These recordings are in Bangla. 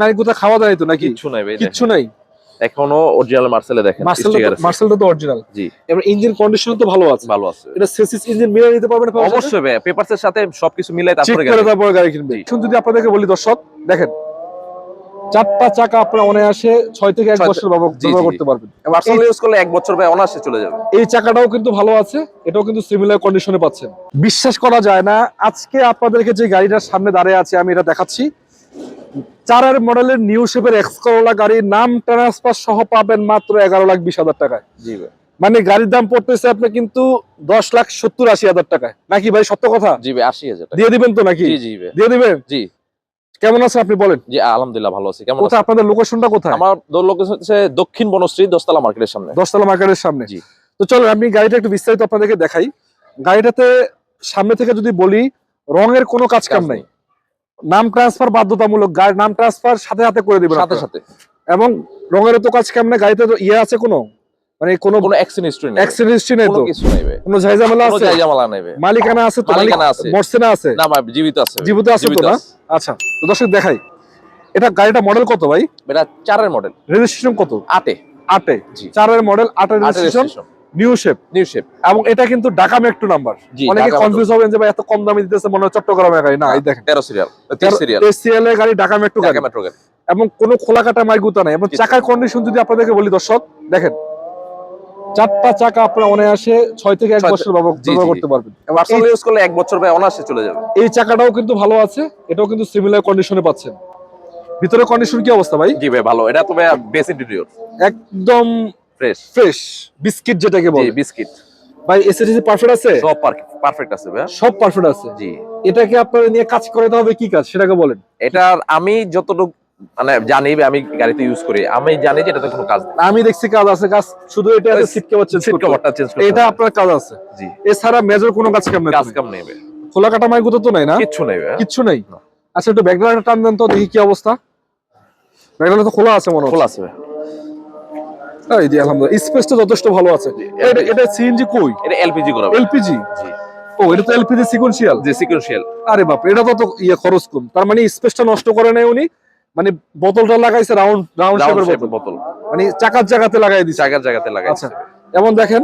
মাইক গুতা খাওয়া যায় তো নাকি? কিচ্ছু নাই ভাই দেখেন। নাই? এখনও অরিজিনাল মার্সেলে দেখেন। মার্সেলটা তো অরিজিনাল জি। এবার ইঞ্জিন কন্ডিশন তো ভালো আছে। ভালো আছে। এটা সেসিস ইঞ্জিন মিলে নিতে পারবেন অবশ্যই ভাই পেপারস এর সাথে সবকিছু মিলাই তারপরে গাড়ি। তারপরে গাড়ি কিনবে। এখন যদি আপনাদেরকে বলি দর্শক দেখেন চারটা চাকা আপনারা অনায়াসে ছয় থেকে এক বছর ব্যবহার। করতে পারবেন। মার্সেল ইউজ করলে এক বছর ভাই অনায়াসে চলে যাবে। এই চাকাটাও কিন্তু ভালো আছে এটাও কিন্তু সিমিলার কন্ডিশনে পাচ্ছেন। বিশ্বাস করা যায় না আজকে আপনাদেরকে যে গাড়িটার সামনে দাঁড়িয়ে আছে আমি এটা দেখাচ্ছি। চারের মডেলের নিউ শেপের এক্স করোলা গাড়ির নাম ট্রান্সফার সহ পাবেন মাত্র এগারো লাখ বিশ হাজার টাকায়। জি ভাই। মানে গাড়ির দাম পড়তেছে আপনি কিন্তু দশ লাখ সত্তর আশি হাজার টাকায়। নাকি ভাই সত্য কথা? জি ভাই আশি হাজার দিয়ে দিবেন তো নাকি? দিয়ে দিবেন? জি। কেমন আছে আপনি বলেন? জি আলহামদুলিল্লাহ ভালো আছি। কেমন কোথায়? আপনাদের লোকেশনটা কোথায়? আমার লোকেশন হচ্ছে দক্ষিণ বনশ্রী দশতলা মার্কেটের সামনে। দশতলা মার্কেটের সামনে। জি। তো চলো আমি গাড়িটা একটু বিস্তারিত আপনাদেরকে দেখাই। গাড়িটাতে সামনে থেকে যদি বলি রঙের কোনো কাজ কাম নাই। নাম ট্রান্সফার বাধ্যতামূলক গাড়ির নাম ট্রান্সফার সাথে সাথে করে দিবেন সাথে সাথে। এবং রঙের তো কাজ কাম নাই গাড়িতে তো ইয়ে আছে কোনো? মানে কোনো কোনো অ্যাক্সিডেন্ট হিস্ট্রি নেই। অ্যাক্সিডেন্ট হিস্ট্রি নেই তো? কিছু নেই কোনো ঝাইঝামেলা আছে? নেই মালিকানা আছে তো? মালিকানা আছে। মর্সেনা আছে? না ভাই জীবিত আছে। জীবিত আছে তো না? আচ্ছা তো দর্শক দেখাই। এটা গাড়িটা মডেল কত ভাই? এটা চারের মডেল রেজিস্ট্রেশন কত? আটে। আটে। জি। চারের মডেল আটের registration new shape new shape এবং এটা কিন্তু ঢাকা মেট্রো নাম্বার অনেকে কনফিউজ হবেন যে ভাই এত কম দামে দিতেছে মনে হয় চট্টগ্রামের গাড়ি। না এই দেখেন। তেরো সিরিয়াল তেরো সিরিয়াল এসিএল এর গাড়ি ঢাকা মেট্রো গাড়ি। মেট্রো গাড়ি। এবং কোনো খোলা কাটা মাই গুতা নাই। এবং চাকার কন্ডিশন যদি আপনাদেরকে বলি দর্শক দেখেন। চারটা চাকা আপনারা অনায়াসে ছয় থেকে এক বছর ব্যবহার করতে পারবেন। মার্সেল ইউজ করলে এক বছর ভাই অনায়াসে চলে যাবে। এই চাকাটাও কিন্তু ভালো আছে এটাও কিন্তু সিমিলার কন্ডিশনে পাচ্ছেন। ভিতরে কন্ডিশন কি অবস্থা ভাই? জি ভাই ভালো। এটা তো ভাই বেস ইন্টেরিয়র একদম ফ্রেশ ফ্রেশ বিস্কিট যেটাকে বলে। বিস্কিট ভাই এসএসসি পারফেক্ট আছে? সব পারফেক্ট আছে ভাই সব পারফেক্ট আছে? জি। এটাকে আপনার নিয়ে কাজ করাতে হবে কি কাজ? সেটাকে বলেন। এটার আমি যতটুকু মানে জানি আমি গাড়িতে ইউজ করি আমি জানি যে এটাতে কোনো কাজ আমি দেখছি কাজ আছে কাজ শুধু এটা সিট কভার চেঞ্জ সিট কভারটা চেঞ্জ করতে এটা আপনার কাজ আছে। জি। এছাড়া মেজর কোনো কাজ কাম নাই কাজ কাম নেই খোলা কাটা মাইক তো নাই না? কিচ্ছু নেই কিচ্ছু নাই? আচ্ছা একটু ব্যাকগ্রাউন্ড টান দেন তো দেখি কি অবস্থা। ব্যাকগ্রাউন্ড তো খোলা আছে মনে খোলা আছে এই যে আলহামদুলিল্লাহ। স্পেসটা যথেষ্ট ভালো আছে। এটা এটা সিএনজি কই? এটা এলপিজি করা এলপিজি জি। ও এটা তো এলপিজি সিকোয়েন্সিয়াল সিকোয়েন্সিয়াল আরে বাপ এটা তো ইয়ে খরচ কম। তার মানে স্পেসটা নষ্ট করে নাই উনি। মানে বোতলটা লাগাইছে রাউন্ড রাউন্ড শেপের বোতল। মানে চাকার জায়গাতে লাগাই দিছে। জায়গার জায়গাতে লাগাই আচ্ছা এমন দেখেন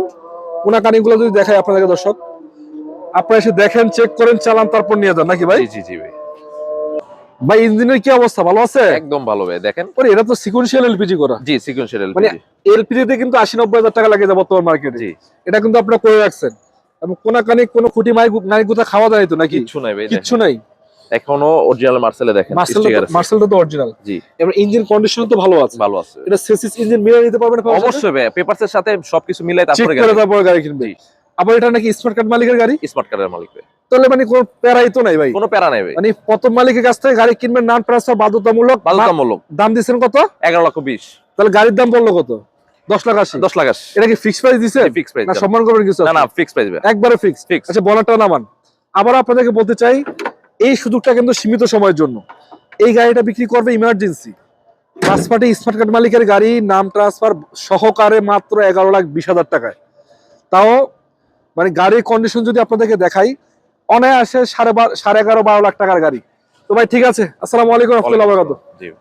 কোনা কানিগুলো যদি দেখাই আপনাদেরকে দর্শক। আপনারা এসে দেখেন চেক করেন চালান তারপর নিয়ে যান নাকি ভাই? জি জি জি ভাই। ভাই ইঞ্জিনের কি অবস্থা? ভালো আছে? একদম ভালো ভাই দেখেন। এটা তো সিকোয়েন্সিয়াল এলপিজি করা। জি সিকোয়েন্সিয়াল মানে এলপিজি এলপিজি তে কিন্তু আশি নব্বই হাজার টাকা লাগে বর্তমান মার্কেটে জি। এটা কিন্তু আপনারা করে রাখছেন। এবং কোনা কানি কোনো খুঁটি মাই নারী কোথা খাওয়া যায় তো নাকি? কিচ্ছু নাই ভাই দেখেন। নাই। এখনও অরিজিনাল মার্সেলে দেখেন মার্সেলটা তো অরিজিনাল জি। এবার ইঞ্জিন কন্ডিশন তো ভালো আছে। ভালো আছে। এটা সেসিস ইঞ্জিন মিলে নিতে পারবেন? অবশ্যই ভাই সাথে সবকিছু মিলাই তারপরে গাড়ি। কিনবে আবার এটা নাকি স্মার্ট কার্ড মালিকের গাড়ি? স্মার্ট কার্ডের মালিক ভাই। তাহলে মানে কোনো প্যারাই তো নাই ভাই। কোনো প্যারা নাই ভাই। মানে প্রথম মালিকের কাছ থেকে গাড়ি কিনবেন নাম ট্রান্সফার বাধ্যতামূলক বাধ্যতামূলক। দাম দিচ্ছেন কত? এগারো লক্ষ বিশ। তাহলে গাড়ির দাম পড়ল কত? দশ লাখ আশি। দশ লাখ আশি। এটা কি ফিক্স প্রাইস দিছে? ফিক্স প্রাইস না সম্মান করবেন কিছু? না ফিক্স প্রাইস একবারে ফিক্স Fix। আচ্ছা বলাটা নামান। আবার আপনাদেরকে বলতে চাই এই সুযোগটা কিন্তু সীমিত সময়ের জন্য। এই গাড়িটা বিক্রি করবে ইমার্জেন্সি ফার্স্ট স্মার্ট কার্ড মালিকের গাড়ি নাম ট্রান্সফার সহকারে মাত্র এগারো লাখ বিশ হাজার টাকায়। তাও মানে গাড়ির কন্ডিশন যদি আপনাদেরকে দেখাই অনায়াসে সাড়ে বার সাড়ে এগারো বারো লাখ টাকার গাড়ি। তো ভাই ঠিক আছে আসসালামু আলাইকুম রহমতুল্লাহ